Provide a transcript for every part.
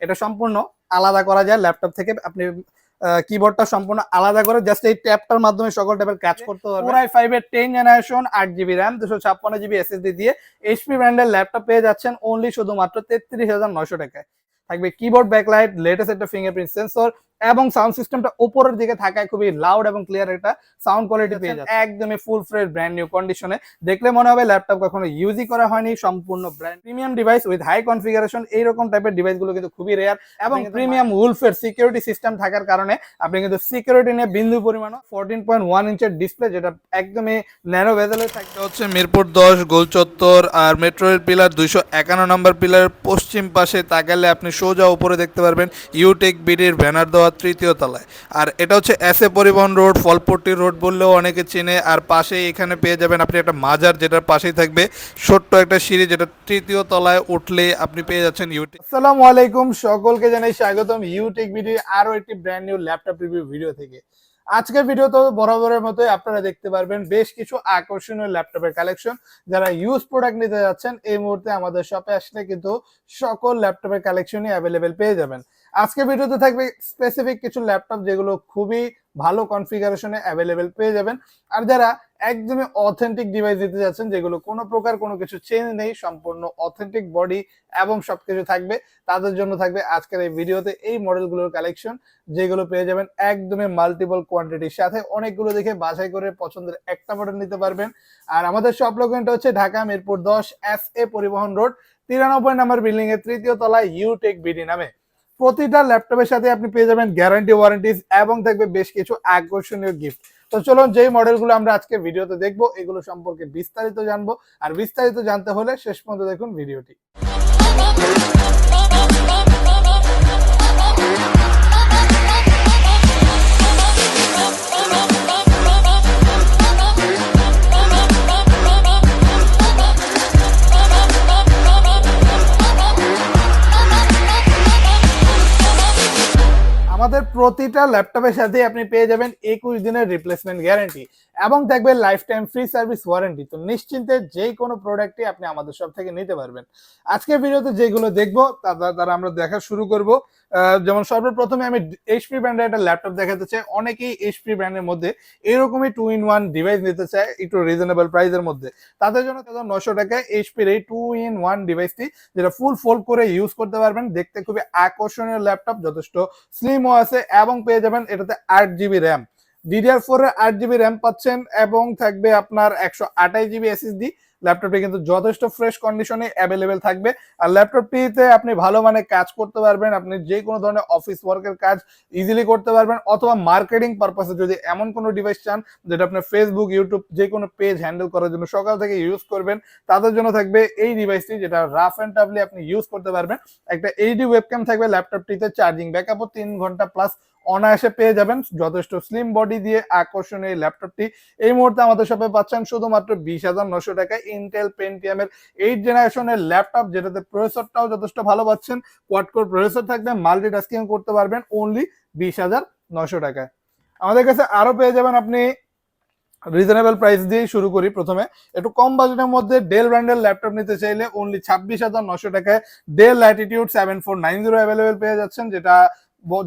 এটা সম্পূর্ণ আলাদা করা যায় ল্যাপটপ থেকে। আপনি কিবোর্ডটা সম্পূর্ণ আলাদা করে জাস্ট এই ট্যাপটার মাধ্যমে সকল টাইপের কাজ করতে পারবেন। পুরাই ফাইভ এর টেন জেনারেশন আট জিবি র্যাম দুশো ছাপ্পান্ন জিবি এসএসডি দিয়ে এইচপি ব্র্যান্ডের ল্যাপটপ পেয়ে যাচ্ছেন অনলি শুধুমাত্র তেত্রিশ হাজার নয়শো টাকায়। থাকবে কিবোর্ড ব্যাকলাইট লেটেস্ট একটা ফিঙ্গারপ্রিন্ট সেন্সর এবং সাউন্ড সিস্টেমটা উপরের দিকে থাকায় খুবই লাউড এবং ক্লিয়ার একটা সাউন্ড কোয়ালিটি পেয়ে যাচ্ছে। একদমই ফুল ফ্রেশ ব্র্যান্ড নিউ কন্ডিশনে দেখলে মনে হবে ল্যাপটপ কখনো ইউজই করা হয়নি সম্পূর্ণ brand premium device with high configuration এইরকম টাইপের ডিভাইসগুলো কিন্তু খুবই রেয়ার এবং প্রিমিয়াম উলফের সিকিউরিটি সিস্টেম থাকার কারণে আপনি কিন্তু সিকিউরিটি নিয়ে বিন্দু পরিমাণ ফোরটিন পয়েন্ট ওয়ান ইঞ্চের ডিসপ্লে যেটা একদমই ন্যারো ভেজেলে এটা হচ্ছে মিরপুর দশ গোল চত্বর আর মেট্রো রেল পিলার দুইশো একান্ন নম্বর পিলারের পশ্চিম পাশে তাকালে আপনি সোজা উপরে দেখতে পারবেন ইউটেক বিডির ব্যানার দেওয়া তৃতীয় তলায়। আর এটা হচ্ছে এস এ পরিবহন রোড, ফলপট্টি রোড বললেও অনেকে চেনে। আর পাশেই এখানে পেয়ে যাবেন আপনি একটা মাজার যেটার পাশেই থাকবে। ছোট্ট একটা সিঁড়ি যেটা তৃতীয় তলায় উঠলে আপনি পেয়ে যাচ্ছেন ইউটেক আসসালামু আলাইকুম, সকলকে জানাই স্বাগতম ইউটেক ভিডিও আরও একটি brand new laptop review video থেকে। আজকের ভিডিও তো বরাবরের মতোই আপনারা দেখতে পারবেন। বেশ কিছু আকর্ষণীয় ল্যাপটপের কালেকশন যারা ইউজ প্রোডাক্ট নিতে যাচ্ছেন, এই মুহূর্তে আমাদের শপে আসলে কিন্তু সকল ল্যাপটপের কালেকশনই অ্যাভেলেবেল পেয়ে যাবেন। আজকে ভিডিওতে থাকবে স্পেসিফিক কিছু ল্যাপটপ যেগুলো খুবই ভালো কনফিগারেশনে অ্যাভেলেবেল পেয়ে যাবেন। আর যারা একদমই অথেন্টিক ডিভাইস দিতে যাচ্ছেন, যেগুলো কোনো প্রকার কোনো কিছু চেঞ্জ নেই, সম্পূর্ণ অথেন্টিক বডি এবং সব কিছু থাকবে, তাদের জন্য থাকবে আজকের এই ভিডিওতে এই মডেলগুলোর কালেকশন যেগুলো পেয়ে যাবেন একদমই মাল্টিপল কোয়ান্টিটির সাথে। অনেকগুলো দেখে বাছাই করে পছন্দের একটা মডেল নিতে পারবেন। আর আমাদের শপ লোকেশনটা হচ্ছে ঢাকা মিরপুর দশ এস এ পরিবহন রোড তিরানব্বই নম্বর বিল্ডিং এর তৃতীয় তলায় ইউটেক বিডি নামে। প্রতিটা ল্যাপটপের সাথে আপনি পেয়ে যাবেন গ্যারান্টি ওয়ারেন্টিজ এবং থাকবে বেশ কিছু আকর্ষণীয় গিফট তো চলুন যেই মডেলগুলো আমরা আজকে ভিডিওতে দেখব, এগুলো সম্পর্কে বিস্তারিত জানব। আর বিস্তারিত জানতে হলে শেষ পর্যন্ত দেখুন ভিডিওটি। আমাদের প্রতিটা ল্যাপটপের সাথে আপনি পেয়ে যাবেন একুশ দিনের রিপ্লেসমেন্ট গ্যারান্টি এবং দেখবেন lifetime free service warranty তো নিশ্চিন্তে যে কোনো প্রোডাক্টই আপনি আমাদের সব থেকে নিতে পারবেন। আজকে ভিডিওতে যেগুলো দেখব তার আমরা দেখা শুরু করব। যেমন সর্বপ্রথমে আমি এইচপি ব্র্যান্ডের একটা ল্যাপটপ দেখাতে চাই। অনেকেই এইচপি ব্র্যান্ডের মধ্যে এরকমই টু ইন ওয়ান ডিভাইস নিতে চায়, একটু রিজনেবল প্রাইসের মধ্যে। তাদের জন্য তাদের নশো টাকায় এইচপির এই টু ইন ওয়ান ডিভাইসটি যেটা ফুল ফোল্ড করে ইউজ করতে পারবেন, দেখতে খুবই আকর্ষণীয় ল্যাপটপ যথেষ্ট স্লিমও আছে এবং পেয়ে যাবেন এটাতে আট জিবি র্যাম ডিডিআর ফোর এর আট জিবি র্যাম পাচ্ছেন এবং থাকবে আপনার একশো আঠাশ জিবি এসএসডি ল্যাপটপটি কিন্তু যথেষ্ট ফ্রেশ কন্ডিশনে অ্যাভেলেবেল থাকবে। আর ল্যাপটপটিতে আপনি ভালো মানে কাজ করতে পারবেন, আপনি যে কোনো ধরনের অফিস ওয়ার্কের কাজ ইজিলি করতে পারবেন, অথবা মার্কেটিং পারপাসে যদি এমন কোনো ডিভাইস চান, যেটা আপনি ফেসবুক ইউটিউব যে কোনো পেজ হ্যান্ডেল করার জন্য সকাল থেকে ইউজ করবেন, তাদের জন্য থাকবে এই ডিভাইসটি যেটা রাফ অ্যান্ড টাফলি আপনি ইউজ করতে পারবেন। একটা এইচডি ওয়েবক্যাম থাকবে ল্যাপটপটিতে চার্জিং ব্যাকআপও তিন ঘণ্টা প্লাস অনায়াসে পেয়ে যাবেন যথেষ্ট স্লিম বডি দিয়ে আকর্ষণীয় ল্যাপটপটি এই মুহূর্তে আমাদের শপে পাচ্ছেন শুধুমাত্র বিশ হাজার নশো টাকায় ইন্টেল পেন্টিয়ামের এইট জেনারেশনের ল্যাপটপ যেটাতে প্রসেসরটাও যথেষ্ট ভালো পাচ্ছেন। কোয়াডকোর প্রসেসর থাকবে মাল্টিটাস্কিং করতে পারবেন অনলি বিশ হাজার নশো টাকায়। আমাদের কাছে আরও পেয়ে যাবেন আপনি রিজনেবল প্রাইস দিয়েই শুরু করি প্রথমে। একটু কম বাজেটের মধ্যে ডেল ব্র্যান্ডের ল্যাপটপ নিতে চাইলে অনলি ছাব্বিশ হাজার নশো টাকায় Dell Latitude seven four nine zero available পেয়ে যাচ্ছেন, যেটা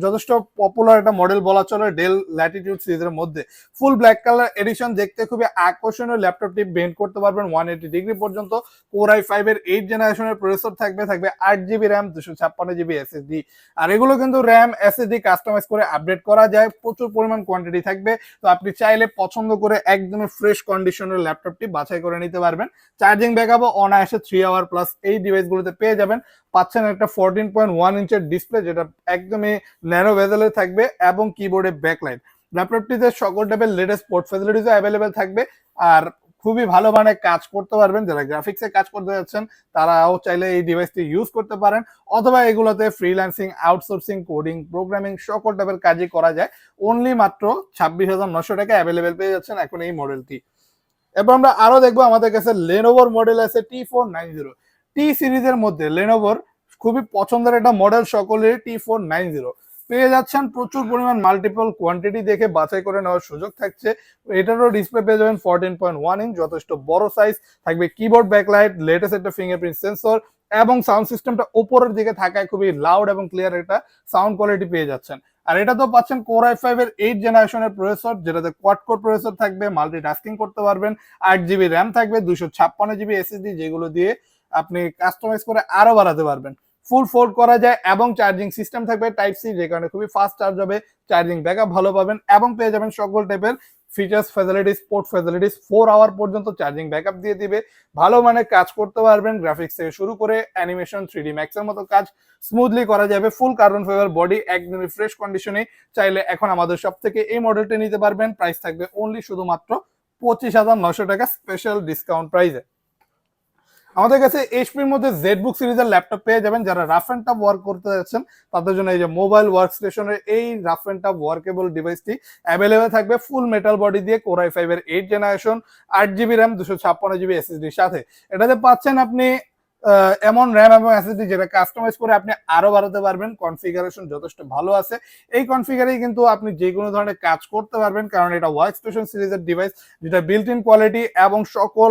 যথেষ্ট পপুলার একটা মডেল বলা চলে ডেল ল্যাটিটিউড সিরিজের মধ্যে। ফুল ব্ল্যাক কালার এডিশন দেখতে খুবই আকর্ষণীয় ল্যাপটপটি বেন্ড করতে পারবেন ওয়ান এইটি ডিগ্রি পর্যন্ত। কোর আই ফাইভ এর এইট জেনারেশনের প্রসেসর থাকবে থাকবে আট জিবি র্যাম দুশো ছাপ্পান্ন জিবি এসএসডি আর এগুলো কিন্তু র্যাম এসএসডি কাস্টমাইজ করে আপডেট করা যায়। প্রচুর পরিমাণ কোয়ান্টিটি থাকবে। তো আপনি চাইলে পছন্দ করে একদমই ফ্রেশ কন্ডিশনের ল্যাপটপটি বাছাই করে নিতে পারবেন। চার্জিং ব্যাকআপও অনায়াসে থ্রি আওয়ার প্লাস এই ডিভাইসগুলোতে পেয়ে যাবেন। পাচ্ছেন একটা ফোরটিন পয়েন্ট ওয়ান ইঞ্চের ডিসপ্লে যেটা একদমই ন্যানো ভেজেলে থাকবে এবং কিবোর্ডে ব্যাকলাইট ল্যাপটপটিতে সকল টাইপের লেটেস্ট পোর্ট ফেসিলিটিসও অ্যাভেলেবেল থাকবে। আর খুবই ভালো মানে কাজ করতে পারবেন, যারা গ্রাফিক্সে কাজ করতে যাচ্ছেন, তারাও চাইলে এই ডিভাইসটি ইউজ করতে পারেন। অথবা এগুলোতে ফ্রিল্যান্সিং আউটসোর্সিং কোডিং প্রোগ্রামিং সকল টাইপের কাজই করা যায়। অনলি মাত্র ছাব্বিশ হাজার নশো টাকা অ্যাভেলেবেল পেয়ে যাচ্ছেন এখন এই মডেলটি এরপর আমরা আরও দেখব আমাদের কাছে লেনোভোর মডেল আছে T four nine zero T সিরিজের মধ্যে লেনোভোর খুবই পছন্দের একটা মডেল সকলের টি ফোর নাইন জিরো পেয়ে যাচ্ছেন প্রচুর পরিমাণ মাল্টিপল কোয়ান্টিটি দেখে বাছাই করে নেওয়ার সুযোগ থাকছে। এটারও ডিসপ্লে পেয়ে যাবেন ফোরটিন পয়েন্ট ওয়ান ইঞ্চ যথেষ্ট বড় সাইজ থাকবে কিবোর্ড ব্যাকলাইট লেটেস্ট একটা ফিঙ্গারপ্রিন্ট সেন্সর এবং সাউন্ড সিস্টেমটা উপরের দিকে থাকায় খুবই লাউড এবং ক্লিয়ার একটা সাউন্ড কোয়ালিটি পেয়ে যাচ্ছেন। আর এটা তো পাচ্ছেন কোর আই ফাইভ এর এইট জেনারেশনের প্রসেসর যেটাতে কোয়াড কোর প্রসেসর থাকবে মাল্টি টাস্কিং করতে পারবেন। আট জিবি র্যাম থাকবে দুশো ছাপ্পান্ন জিবি এসএসডি যেগুলো দিয়ে আপনি কাস্টমাইজ করে আরও বাড়াতে পারবেন। ফুল ফোল্ড করা যায় এবং চার্জিং সিস্টেম থাকবে টাইপ সি যে কারণে খুবই ফাস্ট চার্জ হবে চার্জিং ব্যাকআপ ভালো পাবেন এবং পেয়ে যাবেন সকল টাইপের features facilities sport facilities four hour পর্যন্ত চার্জিং ব্যাকআপ দিয়ে দিবে। ভালো মানে কাজ করতে পারবেন গ্রাফিক্স থেকে শুরু করে অ্যানিমেশন থ্রি ডি ম্যাক্সের মতো কাজ স্মুথলি করা যাবে ফুল কার্বন ফাইবার বডি একদমই ফ্রেশ কন্ডিশনে চাইলে এখন আমাদের সব থেকে এই মডেলটা নিতে পারবেন প্রাইস থাকবে অনলি শুধুমাত্র পঁচিশ হাজার নশো টাকা স্পেশাল ডিসকাউন্ট প্রাইসে আমাদের কাছে এইচপির মধ্যে জেড বুক সিরিজের ল্যাপটপ পেয়ে যাবেন। যারা রাফ অ্যান্ড টাপ ওয়ার্ক করতে যাচ্ছেন, তাদের জন্য এই যে মোবাইল ওয়ার্ক স্টেশনের এই রাফ অ্যান্ড টাফ ওয়ার্কেবল ডিভাইসটি অ্যাভেলেবেল থাকবে ফুল মেটাল বডি দিয়ে কোরাই ফাইভের এইট জেনারেশন আট জিবি র্যাম দুশো ছাপ্পান্ন জিবি এসএসডির সাথে। এটাতে পাচ্ছেন আপনি এমন র্যাম এবং এসএসডি যেটা কাস্টমাইজ করে আপনি আরও বাড়াতে পারবেন কনফিগারেশন যথেষ্ট ভালো আছে। এই কনফিগারেই কিন্তু আপনি যে কোনো ধরনের কাজ করতে পারবেন, কারণ এটা ওয়ার্ক স্টেশন সিরিজের ডিভাইস যেটা বিল্ট ইন কোয়ালিটি এবং সকল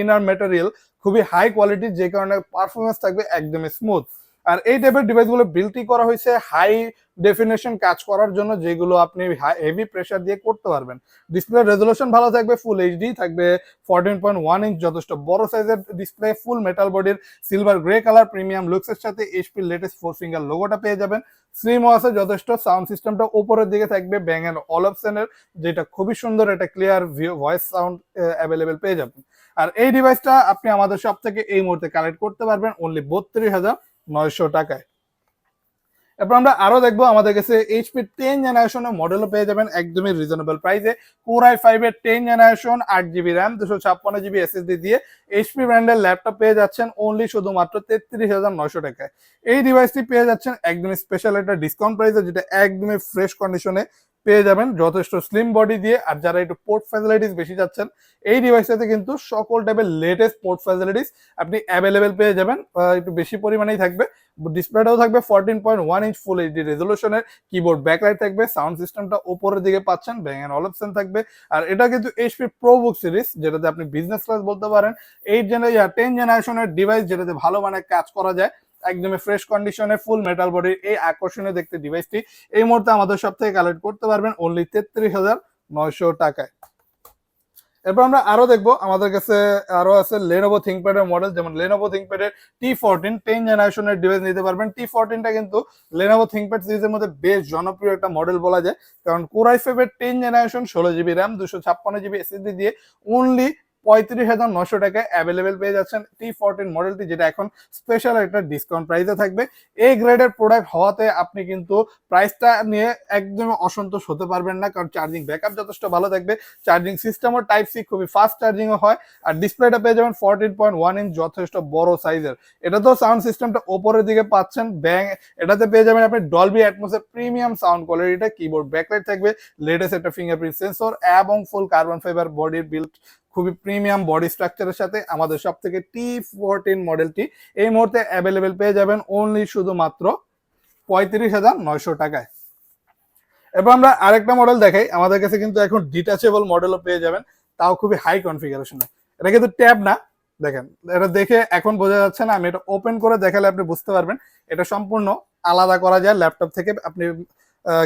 ইনার মেটেরিয়াল খুবই হাই কোয়ালিটি যে কারণে পারফরমেন্স থাকবে একদমই স্মুথ আর এই টাইপের ডিভাইসগুলো বিল্টই করা হয়েছে হাই ডেফিনেশন কাজ করার জন্য যেগুলো আপনি হেভি প্রেসার দিয়ে করতে পারবেন। ডিসপ্লে রেজলিউশন ভালো থাকবে ফুল এইচডি থাকবে ফোরটিন পয়েন্ট ওয়ান ইঞ্চ যথেষ্ট। বড় সাইজের ডিসপ্লে ফুল মেটাল বডির সিলভার গ্রে কালার প্রিমিয়াম লুকসের সাথে এইচপি লেটেস্ট ফোর ফিঙ্গার লোগোটা পেয়ে যাবেন। স্লিম আছে যথেষ্ট সাউন্ড সিস্টেমটা উপরের দিকে থাকবে ব্যাং অ্যান্ড অলপসেনের যেটা খুবই সুন্দর, একটা ক্লিয়ার ভয়েস সাউন্ড অ্যাভেলেবেল পেয়ে যাবেন। আর এই ডিভাইসটা আপনি আমাদের সব থেকে এই মুহূর্তে কালেক্ট করতে পারবেন অনলি বত্রিশ হাজার নয়শো টাকায়। এরপর আমরা আরও দেখব আমাদের কাছে এইচপি টেন জেনারেশনের মডেলও পেয়ে যাবেন একদমই রিজনেবল প্রাইসে কোর আই ফাইভ এর টেন জেনারেশন আট জিবি র্যাম দুশো ছাপ্পান্ন জিবি এসএসডি দিয়ে এইচপি ব্র্যান্ডের ল্যাপটপ পেয়ে যাচ্ছেন অনলি শুধুমাত্র তেত্রিশ হাজার নয়শো টাকায়। এই ডিভাইসটি পেয়ে যাচ্ছেন একদমই স্পেশাল একটা ডিসকাউন্ট প্রাইসে যেটা একদমই ফ্রেশ কন্ডিশনে পেয়ে যাবেন। যথেষ্ট স্লিম বডি দিয়ে আর যারা একটু পোর্ট ফ্যাসিলিটিস বেশি যাচ্ছেন এই ডিভাইসটাতে কিন্তু সকল টাইপের লেটেস্ট পোর্ট ফ্যাসিলিটিস আপনি অ্যাভেলেবেল পেয়ে যাবেন। একটু বেশি পরিমাণেই থাকবে। ডিসপ্লেটাও থাকবে fourteen point one inch full HD রেজলিউশনের keyboard backlight থাকবে সাউন্ড সিস্টেমটা ওপরের দিকে পাচ্ছেন ব্যাং অ্যান্ড অপশন থাকবে। আর এটা কিন্তু এইচপি প্রো বুক সিরিজ যেটাতে আপনি বিজনেস ক্লাস বলতে পারেন। এইট জেনারেশন টেন জেনারেশনের ডিভাইস যেটাতে ভালো মানের কাজ করা যায়। একদমই ফ্রেশ কন্ডিশনে ফুল মেটাল বডির এই আকর্ষণীয় দেখতে ডিভাইসটি এই মুহূর্তে আমাদের সব থেকে কালেক্ট করতে পারবেন অনলি তেত্রিশ হাজার নয়শো টাকায়। এরপর আমরা আরও দেখব, আমাদের কাছে আরও আছে লেনোভো থিঙ্কপ্যাড এর মডেল যেমন লেনোভো থিঙ্কপ্যাড এর টি ফোরটিন টেন জেনারেশনের ডিভাইস নিতে পারবেন। টি ফোরটিনটা কিন্তু লেনোভো থিঙ্কপ্যাড সিরিজের মধ্যে বেশ জনপ্রিয় একটা মডেল বলা যায়। কারণ কোরাই টেন জেনারেশন ষোলো জিবি র্যাম দুশো ছাপ্পান্ন জিবি এসএসডি দিয়ে অনলি পঁয়ত্রিশ হাজার নশো টাকায় অ্যাভেলেবেল পেয়ে যাচ্ছেন টি ফোরটিন মডেলটি যেটা এখন স্পেশাল একটা ডিসকাউন্ট প্রাইসে থাকবে। এই গ্রেডের প্রোডাক্ট হওয়াতে আপনি কিন্তু প্রাইসটা নিয়ে একদম অসন্তোষ হতে পারবেন না, কারণ চার্জিং ব্যাকআপ যথেষ্ট ভালো থাকবে। চার্জিং সিস্টেমও টাইপ সি খুবই ফাস্ট চার্জিংও হয়, আর ডিসপ্লেটা পেয়ে যাবেন ফোরটিন পয়েন্ট ওয়ান ইঞ্চ যথেষ্ট বড় সাইজের এটা তো সাউন্ড সিস্টেমটা ওপরের দিকে পাচ্ছেন ব্যাং এটাতে পেয়ে যাবেন আপনি ডলবি অ্যাটমোসের প্রিমিয়াম সাউন্ড কোয়ালিটিটা কিবোর্ড ব্যাকলাইট থাকবে লেটেস্ট একটা ফিঙ্গারপ্রিন্ট সেন্সর এবং ফুল কার্বন ফাইবার বডির বিল্ড খুবই প্রিমিয়াম বডি স্ট্রাকচারের সাথে আমাদের সব থেকে টি ফোরটিন মডেলটি এই মুহূর্তে অ্যাভেলেবেল পেয়ে যাবেন অনলি শুধুমাত্র পঁয়ত্রিশ হাজার নয়শো টাকায়। এবার আমরা আরেকটা মডেল দেখাই। আমাদের কাছে কিন্তু এখন ডিটাচেবল মডেলও পেয়ে যাবেন। তাও খুবই হাই কনফিগারেশনে এটা কিন্তু ট্যাব না। দেখেন, এটা দেখে এখন বোঝা যাচ্ছে না। আমি এটা ওপেন করে দেখালে আপনি বুঝতে পারবেন। এটা সম্পূর্ণ আলাদা করা যায়। ল্যাপটপ থেকে আপনি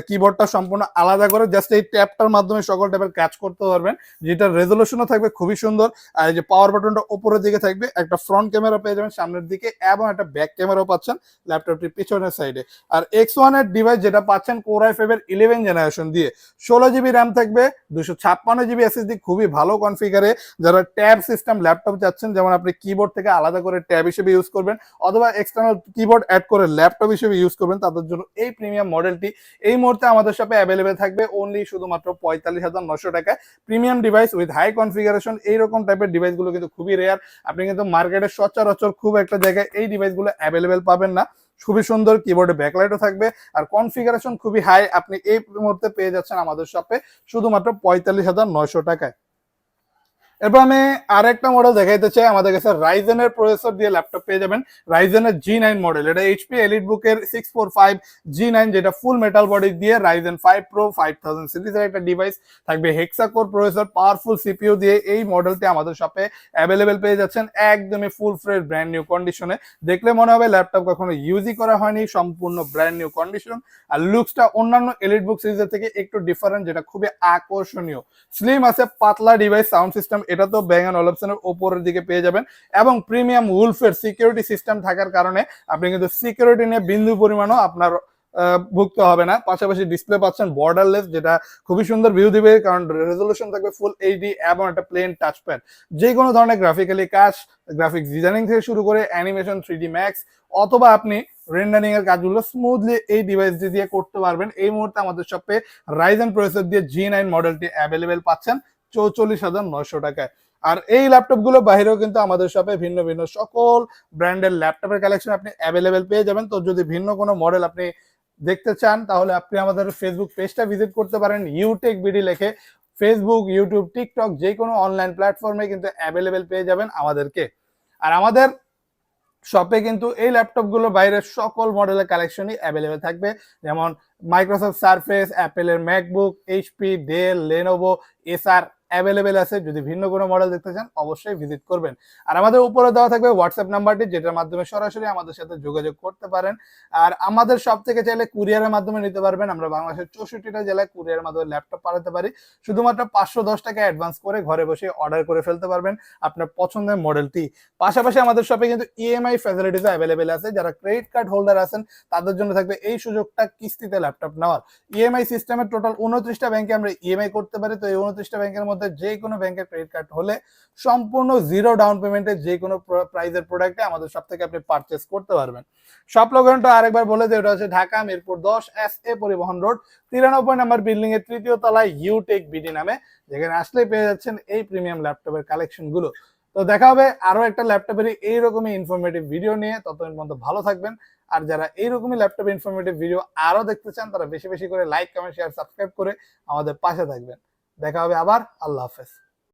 কিবোর্ডটা সম্পূর্ণ আলাদা করে জাস্ট এই ট্যাবটার মাধ্যমে সকল টাইপের কাজ করতে পারবেন। যেটার রেজলিউশনও থাকবে খুবই সুন্দর। আর এই যে পাওয়ার বাটনটা উপরের দিকে থাকবে, একটা ফ্রন্ট ক্যামেরা পেয়ে যাবেন সামনের দিকে এবং একটা ব্যাক ক্যামেরাও পাচ্ছেন ল্যাপটপটির পিছনের সাইডে আর এক্স ওয়ানের ডিভাইস যেটা পাচ্ছেন কোরাই ফাইভের ইলেভেন জেনারেশন দিয়ে। ষোলো জিবি র্যাম থাকবে, দুশো ছাপ্পান্ন জিবি এসএসডি খুবই ভালো কনফিগারে যারা ট্যাব সিস্টেম ল্যাপটপ চাচ্ছেন, যেমন আপনি কিবোর্ড থেকে আলাদা করে ট্যাব হিসেবে ইউজ করবেন, অথবা এক্সটার্নাল কিবোর্ড অ্যাড করে ল্যাপটপ হিসেবে ইউজ করবেন, তাদের জন্য এই প্রিমিয়াম মডেলটি এই মুহূর্তে আমাদের সাথে অ্যাভেলেবেল থাকবে অনলি শুধুমাত্র পঁয়তাল্লিশ হাজার নশো টাকা premium device with high configuration এইরকম টাইপের ডিভাইসগুলো কিন্তু খুবই রেয়ার আপনি কিন্তু মার্কেটে সচরাচর খুব একটা জায়গায় এই ডিভাইসগুলো অ্যাভেলেবেল পাবেন না। খুবই সুন্দর কিবোর্ডে ব্যাকলাইটও থাকবে। আর কনফিগারেশন খুবই হাই আপনি এই মুহূর্তে পেয়ে যাচ্ছেন আমাদের শপে শুধুমাত্র পঁয়তাল্লিশ হাজার নয়শো টাকায়। এরপর আমি আরেকটা মডেল দেখাইতে চাই। আমাদের কাছে রাইজেনের প্রসেসর দিয়ে ল্যাপটপ পেয়ে যাবেন। রাইজেনের জি নাইন মডেল এটা এইচপি এলিট বুকের six four five G nine যেটা ফুল মেটাল বডি দিয়ে Ryzen five pro five thousand সিরিজের একটা ডিভাইস থাকবে। Hexa core processor powerful CPU দিয়ে এই মডেলটি আমাদের শপে অ্যাভেলেবেল পেয়ে যাচ্ছেন। একদমই ফুল ফ্রেশ ব্র্যান্ড নিউ কন্ডিশনে দেখলে মনে হবে ল্যাপটপ কখনো ইউজই করা হয়নি, সম্পূর্ণ ব্র্যান্ড নিউ কন্ডিশন আর লুকসটা অন্যান্য এলিট বুক সিরিজের থেকে একটু ডিফারেন্ট যেটা খুবই আকর্ষণীয়। স্লিম আছে, পাতলা ডিভাইস সাউন্ড সিস্টেম এটা তো ব্যাঙ্গান অপশনের ওপরের দিকে পেয়ে যাবেন। এবং প্রিমিয়াম উলফের সিকিউরিটি সিস্টেম থাকার কারণে আপনি কিন্তু সিকিউরিটি নিয়ে বিন্দু পরিমাণও আপনার ভুগতে হবে না। পাশাপাশি ডিসপ্লে পাচ্ছেন বর্ডারলেস যেটা খুবই সুন্দর ভিউ দিবে, কারণ রেজলিউশন থাকবে ফুল এইচডি এবং একটা প্লেন টাচপ্যাড যে কোনো ধরনের গ্রাফিক্যালি কাজ গ্রাফিক্স ডিজাইনিং থেকে শুরু করে অ্যানিমেশন থ্রি ডি ম্যাক্স অথবা আপনি রেন্ডারিং এর কাজগুলো স্মুথলি এই ডিভাইস দিয়ে করতে পারবেন। এই মুহূর্তে আমাদের শপে রাইজেন প্রসেসর দিয়ে জি নাইন মডেলটি অ্যাভেলেবেল পাচ্ছেন। চৌচল্লিশ হাজার নয়শো টাকায়। আর এই ল্যাপটপগুলো বাইরেও কিন্তু আমাদের শপে ভিন্ন ভিন্ন সকল ব্র্যান্ডের ল্যাপটপের কালেকশন আপনি অ্যাভেলেবেল পেয়ে যাবেন। তো যদি ভিন্ন কোনো মডেল আপনি দেখতে চান, তাহলে আপনি আমাদের ফেসবুক পেজটা ভিজিট করতে পারেন। ইউটেক বিডি লেখে ফেসবুক ইউটিউব টিকটক যে কোনো অনলাইন প্ল্যাটফর্মে কিন্তু অ্যাভেলেবেল পেয়ে যাবেন আমাদেরকে। আর আমাদের শপে কিন্তু এই ল্যাপটপগুলো বাইরের সকল মডেলের কালেকশনই অ্যাভেলেবেল থাকবে। যেমন মাইক্রোসফট সারফেস অ্যাপেলের MacBook HP Dell Lenovo SR available আছে। যদি ভিন্ন কোনো মডেল দেখতে চান, অবশ্যই ভিজিট করবেন। আর আমাদের উপরে দেওয়া থাকবে হোয়াটসঅ্যাপ নাম্বারটি যেটার মাধ্যমে সরাসরি আমাদের সাথে যোগাযোগ করতে পারেন। আর আমাদের সব থেকে চাইলে কুরিয়ারের মাধ্যমে নিতে পারবেন। আমরা বাংলাদেশের চৌষট্টিটা জেলায় কুরিয়ারের মাধ্যমে ল্যাপটপ পাঠাতে পারি। শুধুমাত্র পাঁচশো দশ টাকা অ্যাডভান্স করে ঘরে বসে অর্ডার করে ফেলতে পারবেন আপনার পছন্দের মডেলটি পাশাপাশি আমাদের শপে কিন্তু ইএমআই ফ্যাসিলিটিস অ্যাভেলেবেল আছে। যারা ক্রেডিট কার্ড হোল্ডার আছেন, তাদের জন্য থাকবে এই সুযোগটা কিস্তিতে ল্যাপটপ নেওয়ার। ইএমআই সিস্টেমের টোটাল উনত্রিশটা ব্যাংকে আমরা ইএমআই করতে পারি। তো এই উনত্রিশটা ব্যাংকের মধ্যে যে কোনো ব্যাংকের ক্রেডিট কার্ড হলে সম্পূর্ণ জিরো ডাউন পেমেন্টে যে কোনো প্রাইজের প্রোডাক্টে আমাদের সব থেকে আপনি পারচেস করতে পারবেন। সব লোকেশনটা আরেকবার বলে যে, ওটা হচ্ছে ঢাকা মিরপুর দশ এস এ পরিবহন রোড, তিরানব্বই নাম্বার বিল্ডিং এর তৃতীয় তলায় ইউটেক বিডি নামে, যেখানে আসলে পেয়ে যাচ্ছেন এই প্রিমিয়াম ল্যাপটপের কালেকশনগুলো। তো দেখা হবে আরও একটা ল্যাপটপের এইরকমই ইনফরমেটিভ ভিডিও নিয়ে। ততদিন পর্যন্ত ভালো থাকবেন। আর যারা এইরকমই ল্যাপটপ ইনফরমেটিভ ভিডিও আরও দেখতে চান, তারা বেশি বেশি করে লাইক কমেন্ট শেয়ার সাবস্ক্রাইব করে আমাদের পাশে থাকবেন। দেখা হবে আবার আল্লাহ হাফেজ।